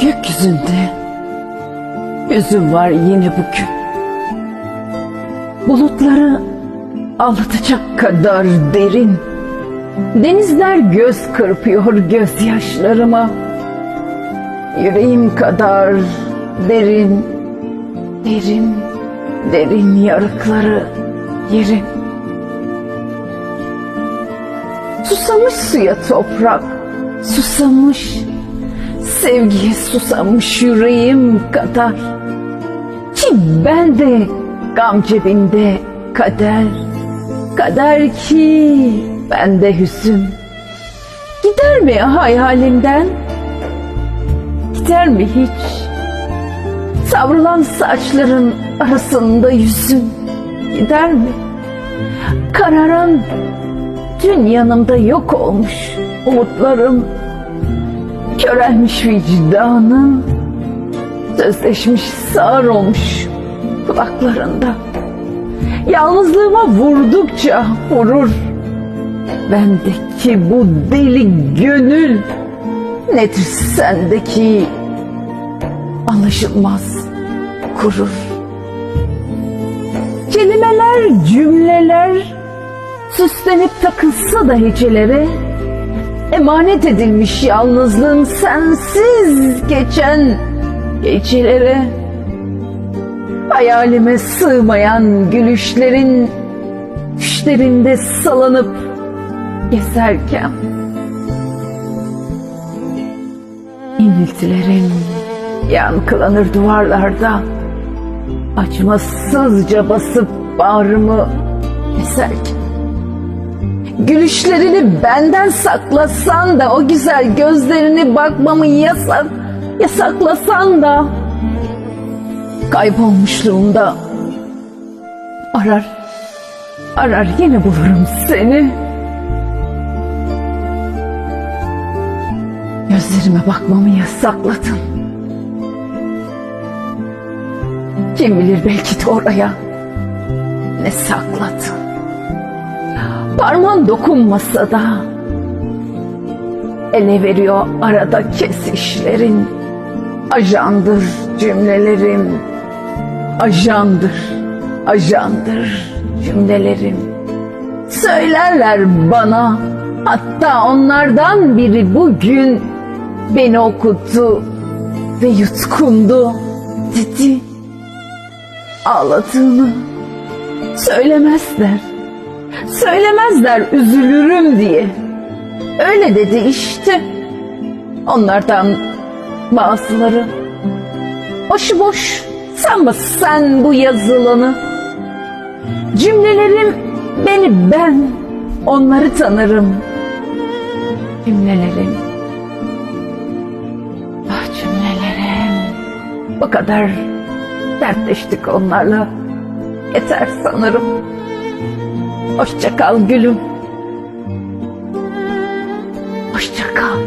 Gökyüzünde hüzün var yine bugün. Bulutları ağlatacak kadar derin. Denizler göz kırpıyor gözyaşlarıma. Yüreğim kadar derin, derin, derin yarıkları yerin. Susamış suya toprak, susamış, sevgiye susamış yüreğim kadar. Ki ben de gam cebinde kader, kader ki ben de hüzün. Gider mi hayalimden? Gider mi hiç? Savrulan saçların arasında yüzün gider mi? Kararan dün yanımda yok olmuş umutlarım. Körelmiş vicdanım, sözleşmiş sağır olmuş kulaklarında. Yalnızlığıma vurdukça vurur. Bendeki bu deli gönül nedir sendeki anlaşılmaz kurur. Kelimeler, cümleler süslenip takılsa da hecelere emanet edilmiş yalnızlığım sensiz geçen gecelere hayalime sığmayan gülüşlerin düşlerinde salanıp gezerken. İniltilerin yankılanır duvarlarda. Acımasızca basıp bağrımı eserken Gülüşlerini benden saklasan da o güzel gözlerini bakmamı yasak, yasaklasan da kaybolmuşluğumda arar, arar yine bulurum seni. Gözlerime bakmamı yasakladın. Kim bilir belki de oraya ne sakladın. Parmağın dokunmasa da ele veriyor arada kesişlerin. Ajandır cümlelerim. Ajandır, ajandır cümlelerim. Söylerler bana hatta onlardan biri bugün beni okudu ve yutkundu dedi. Ağladığını söylemezler. Söylemezler üzülürüm diye. Öyle dedi işte. Onlardan bazıları. Başıboş sanma sen bu yazılanı. Cümlelerim beni ben, onları tanırım. Cümlelerim. Ah cümlelerim. Bu kadar dertleştik onlarla. Yeter sanırım. Hoşça kal gülüm. Hoşça kal.